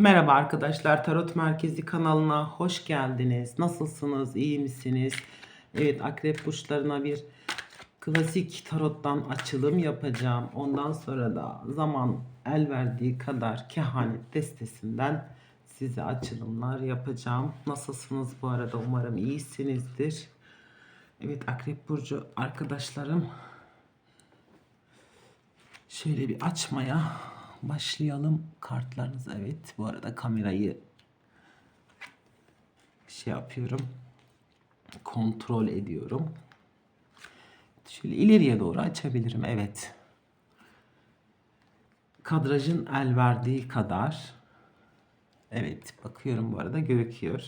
Merhaba arkadaşlar, Tarot Merkezi kanalına hoş geldiniz. Nasılsınız, iyi misiniz? Evet, akrep burçlarına bir klasik tarottan açılım yapacağım. Ondan sonra da zaman el verdiği kadar kehanet destesinden size açılımlar yapacağım. Nasılsınız bu arada? Umarım iyisinizdir. Evet, akrep burcu arkadaşlarım. Şöyle bir açmaya başlayalım. Kartlarınız evet. Bu arada kamerayı şey yapıyorum. Kontrol ediyorum. Şöyle ileriye doğru açabilirim. Evet. Kadrajın el verdiği kadar. Evet. Bakıyorum bu arada gözüküyor.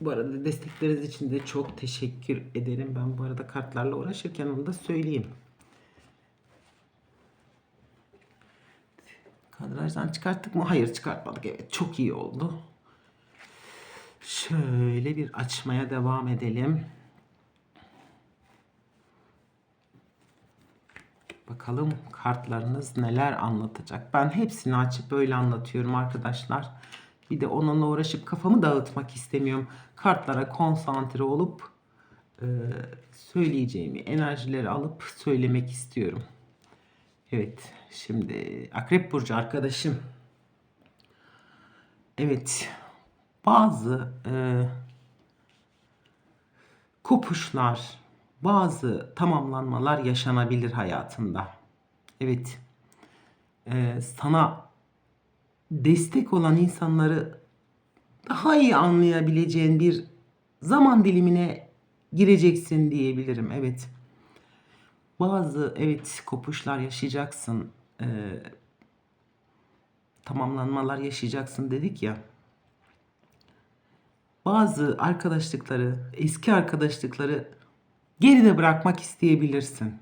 Bu arada destekleriniz için de çok teşekkür ederim. Ben bu arada kartlarla uğraşırken onu da söyleyeyim. Kadrajdan çıkarttık mı? Hayır çıkartmadık. Evet çok iyi oldu. Şöyle bir açmaya devam edelim. Bakalım kartlarınız neler anlatacak. Ben hepsini açıp böyle anlatıyorum arkadaşlar. Bir de onunla uğraşıp kafamı dağıtmak istemiyorum. Kartlara konsantre olup e, söyleyeceğimi, enerjileri alıp söylemek istiyorum. Evet, şimdi Akrep Burcu arkadaşım. Evet, bazı e, kopuşlar, bazı tamamlanmalar yaşanabilir hayatında. Evet, e, sana destek olan insanları daha iyi anlayabileceğin bir zaman dilimine gireceksin diyebilirim. Evet. Bazı evet kopuşlar yaşayacaksın. Ee, tamamlanmalar yaşayacaksın dedik ya. Bazı arkadaşlıkları, eski arkadaşlıkları geride bırakmak isteyebilirsin.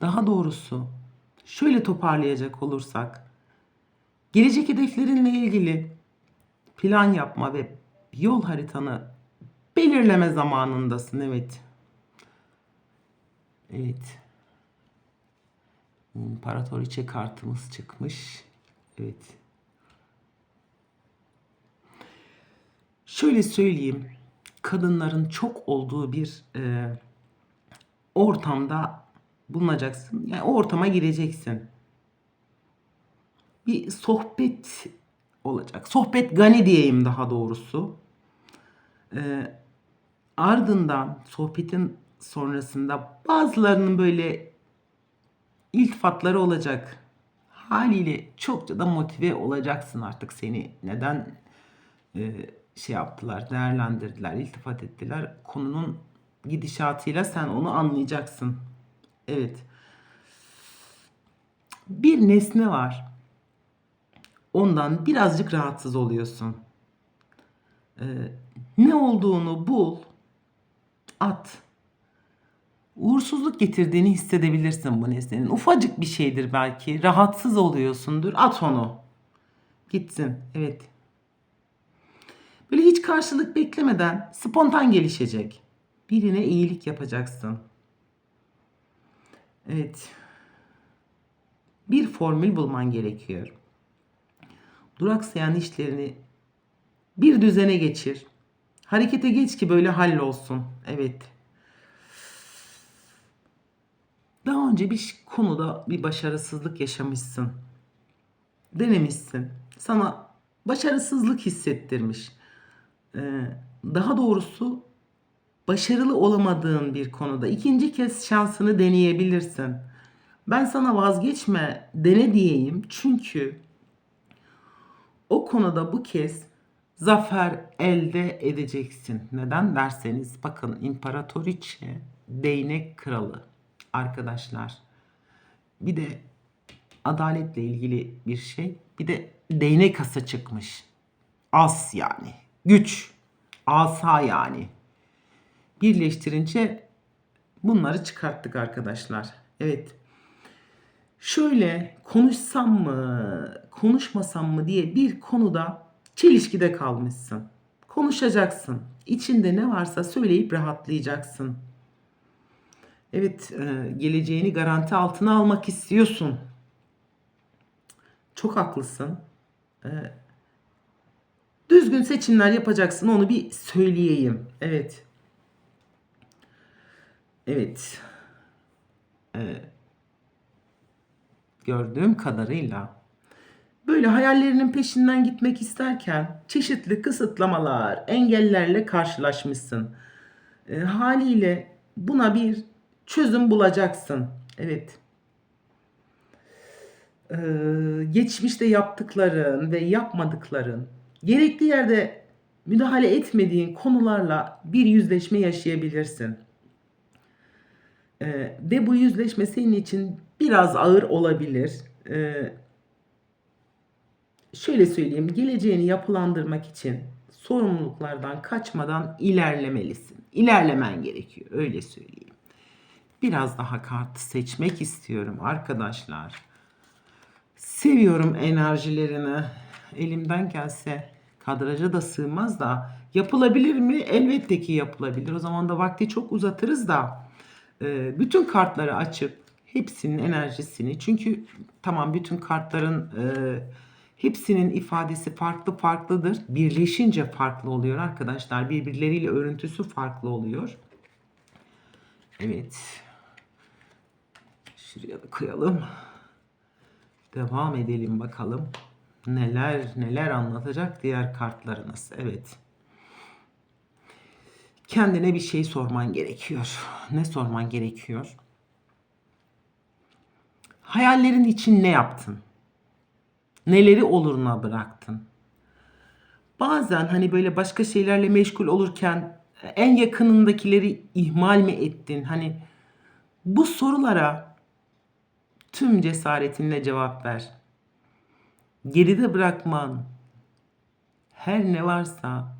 Daha doğrusu şöyle toparlayacak olursak gelecek hedeflerinle ilgili plan yapma ve yol haritanı belirleme zamanındasın evet. Evet. İmparatoriçe kartımız çıkmış. Evet. Şöyle söyleyeyim. Kadınların çok olduğu bir e, ortamda bulunacaksın. Yani o ortama gireceksin. Bir sohbet olacak. Sohbet gani diyeyim daha doğrusu. E, ardından sohbetin sonrasında bazılarının böyle iltifatları olacak. Haliyle çokça da motive olacaksın artık seni. Neden e, şey yaptılar, değerlendirdiler, iltifat ettiler. Konunun gidişatıyla sen onu anlayacaksın. Evet. Bir nesne var. Ondan birazcık rahatsız oluyorsun. Ee, ne olduğunu bul, at. Uğursuzluk getirdiğini hissedebilirsin bu nesnenin. Ufacık bir şeydir belki. Rahatsız oluyorsundur. At onu. Gitsin. Evet. Böyle hiç karşılık beklemeden spontan gelişecek. Birine iyilik yapacaksın. Evet. Bir formül bulman gerekiyor. Duraksayan işlerini bir düzene geçir. Harekete geç ki böyle hallolsun. Evet. Daha önce bir konuda bir başarısızlık yaşamışsın. Denemişsin. Sana başarısızlık hissettirmiş. Ee, daha doğrusu başarılı olamadığın bir konuda ikinci kez şansını deneyebilirsin. Ben sana vazgeçme, dene diyeyim. Çünkü o konuda bu kez zafer elde edeceksin. Neden derseniz bakın imparatoriçe değnek kralı arkadaşlar. Bir de adaletle ilgili bir şey. Bir de değnek asa çıkmış. As yani. Güç. Asa yani. Birleştirince bunları çıkarttık arkadaşlar. Evet. Şöyle konuşsam mı, konuşmasam mı diye bir konuda çelişkide kalmışsın. Konuşacaksın. İçinde ne varsa söyleyip rahatlayacaksın. Evet, e, geleceğini garanti altına almak istiyorsun. Çok haklısın. E, düzgün seçimler yapacaksın. Onu bir söyleyeyim. Evet. Evet. E, gördüğüm kadarıyla böyle hayallerinin peşinden gitmek isterken çeşitli kısıtlamalar, engellerle karşılaşmışsın. Haliyle buna bir çözüm bulacaksın. Evet. E, geçmişte yaptıkların ve yapmadıkların, gerekli yerde müdahale etmediğin konularla bir yüzleşme yaşayabilirsin. E, ve bu yüzleşme senin için biraz ağır olabilir. E, şöyle söyleyeyim, geleceğini yapılandırmak için sorumluluklardan kaçmadan ilerlemelisin. İlerlemen gerekiyor, öyle söyleyeyim. Biraz daha kartı seçmek istiyorum arkadaşlar. Seviyorum enerjilerini. Elimden gelse kadraja da sığmaz da yapılabilir mi? Elbette ki yapılabilir. O zaman da vakti çok uzatırız da e, bütün kartları açıp hepsinin enerjisini çünkü tamam bütün kartların e, hepsinin ifadesi farklı farklıdır. Birleşince farklı oluyor arkadaşlar. Birbirleriyle örüntüsü farklı oluyor. Evet. Şuraya da koyalım. Devam edelim bakalım. Neler neler anlatacak diğer kartlarınız. Evet. Kendine bir şey sorman gerekiyor. Ne sorman gerekiyor? Hayallerin için ne yaptın? Neleri oluruna bıraktın? Bazen hani böyle başka şeylerle meşgul olurken en yakınındakileri ihmal mi ettin? Hani bu sorulara tüm cesaretinle cevap ver. Geride bırakman her ne varsa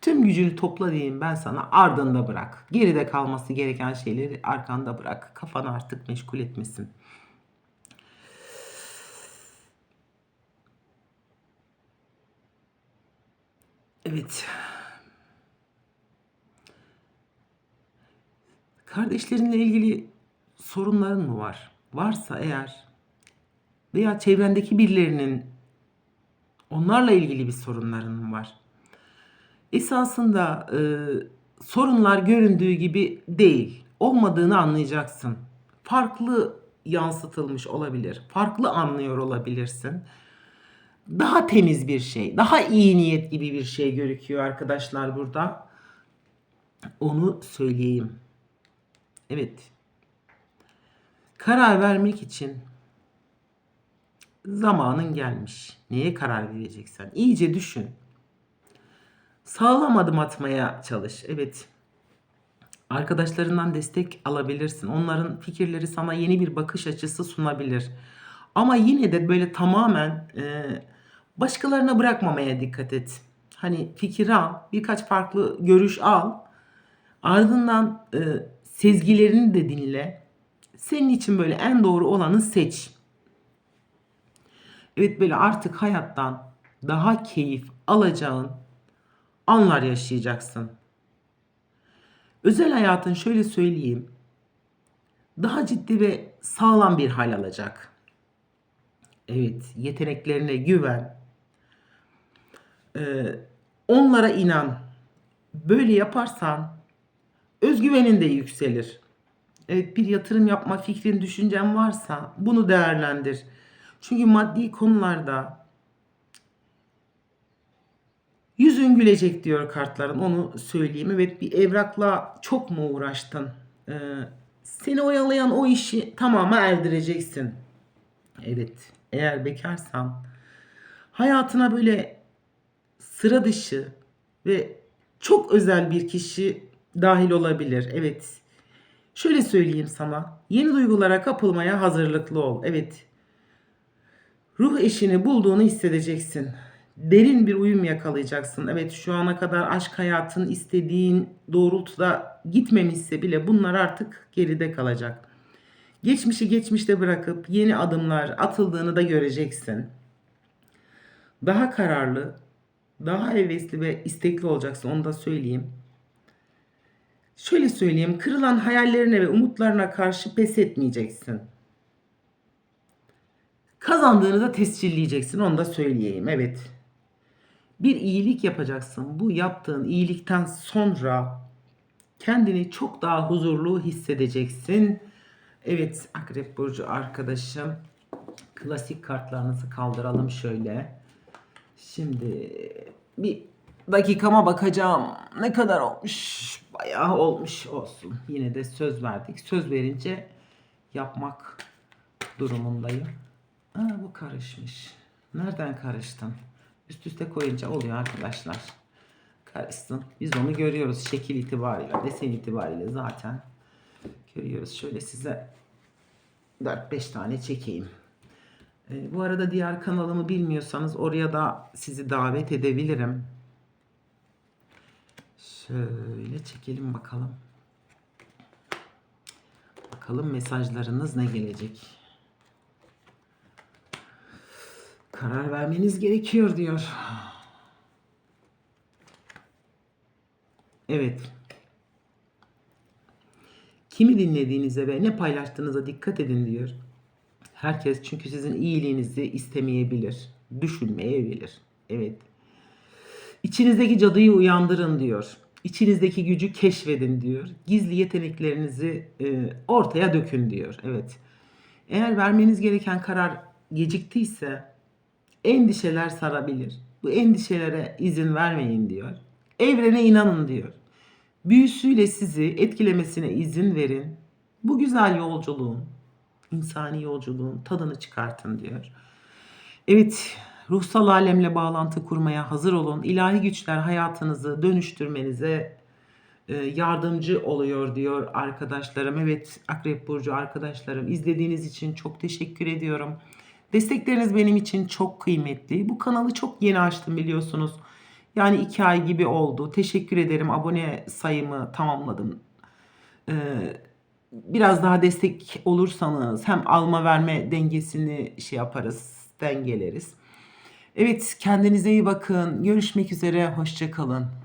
tüm gücünü topla diyeyim ben sana ardında bırak. Geride kalması gereken şeyleri arkanda bırak. Kafanı artık meşgul etmesin. Evet. Kardeşlerinle ilgili sorunların mı var? Varsa eğer veya çevrendeki birilerinin onlarla ilgili bir sorunların mı var? Esasında e, sorunlar göründüğü gibi değil. Olmadığını anlayacaksın. Farklı yansıtılmış olabilir. Farklı anlıyor olabilirsin. Daha temiz bir şey, daha iyi niyet gibi bir şey gözüküyor arkadaşlar burada. Onu söyleyeyim. Evet. Karar vermek için zamanın gelmiş. Neye karar vereceksen iyice düşün. Sağlam adım atmaya çalış. Evet. Arkadaşlarından destek alabilirsin. Onların fikirleri sana yeni bir bakış açısı sunabilir. Ama yine de böyle tamamen e, başkalarına bırakmamaya dikkat et. Hani fikir al, birkaç farklı görüş al. Ardından e, sezgilerini de dinle. Senin için böyle en doğru olanı seç. Evet böyle artık hayattan daha keyif alacağın anlar yaşayacaksın. Özel hayatın şöyle söyleyeyim. Daha ciddi ve sağlam bir hal alacak. Evet, yeteneklerine güven. Ee, onlara inan. Böyle yaparsan özgüvenin de yükselir. Evet, bir yatırım yapma fikrin, düşüncen varsa bunu değerlendir. Çünkü maddi konularda yüzün gülecek diyor kartların. Onu söyleyeyim. Evet bir evrakla çok mu uğraştın? Ee, seni oyalayan o işi tamama erdireceksin. Evet. Eğer bekarsan hayatına böyle sıra dışı ve çok özel bir kişi dahil olabilir. Evet. Şöyle söyleyeyim sana. Yeni duygulara kapılmaya hazırlıklı ol. Evet. Ruh eşini bulduğunu hissedeceksin. Derin bir uyum yakalayacaksın. Evet şu ana kadar aşk hayatın istediğin doğrultuda gitmemişse bile bunlar artık geride kalacak. Geçmişi geçmişte bırakıp yeni adımlar atıldığını da göreceksin. Daha kararlı, daha hevesli ve istekli olacaksın onu da söyleyeyim. Şöyle söyleyeyim, kırılan hayallerine ve umutlarına karşı pes etmeyeceksin. Kazandığını da tescilleyeceksin, onu da söyleyeyim. Evet. Bir iyilik yapacaksın. Bu yaptığın iyilikten sonra kendini çok daha huzurlu hissedeceksin. Evet, Akrep Burcu arkadaşım. Klasik kartlarınızı kaldıralım şöyle. Şimdi bir dakikama bakacağım. Ne kadar olmuş? Bayağı olmuş olsun. Yine de söz verdik. Söz verince yapmak durumundayım. Aa, bu karışmış. Nereden karıştın? Üst üste koyunca oluyor arkadaşlar. Karışsın. Biz onu görüyoruz şekil itibariyle, desen itibariyle zaten görüyoruz. Şöyle size 4-5 tane çekeyim. Ee, bu arada diğer kanalımı bilmiyorsanız oraya da sizi davet edebilirim. Şöyle çekelim bakalım. Bakalım mesajlarınız ne gelecek. Karar vermeniz gerekiyor diyor. Evet. Kimi dinlediğinize ve ne paylaştığınıza dikkat edin diyor. Herkes çünkü sizin iyiliğinizi istemeyebilir, düşünmeyebilir. Evet. İçinizdeki cadıyı uyandırın diyor. İçinizdeki gücü keşfedin diyor. Gizli yeteneklerinizi e, ortaya dökün diyor. Evet. Eğer vermeniz gereken karar geciktiyse endişeler sarabilir. Bu endişelere izin vermeyin diyor. Evrene inanın diyor. Büyüsüyle sizi etkilemesine izin verin. Bu güzel yolculuğun, insani yolculuğun tadını çıkartın diyor. Evet, ruhsal alemle bağlantı kurmaya hazır olun. İlahi güçler hayatınızı dönüştürmenize e, yardımcı oluyor diyor arkadaşlarım. Evet Akrep Burcu arkadaşlarım izlediğiniz için çok teşekkür ediyorum. Destekleriniz benim için çok kıymetli. Bu kanalı çok yeni açtım biliyorsunuz. Yani iki ay gibi oldu. Teşekkür ederim. Abone sayımı tamamladım. Ee, biraz daha destek olursanız hem alma verme dengesini şey yaparız, dengeleriz. Evet kendinize iyi bakın. Görüşmek üzere. Hoşçakalın.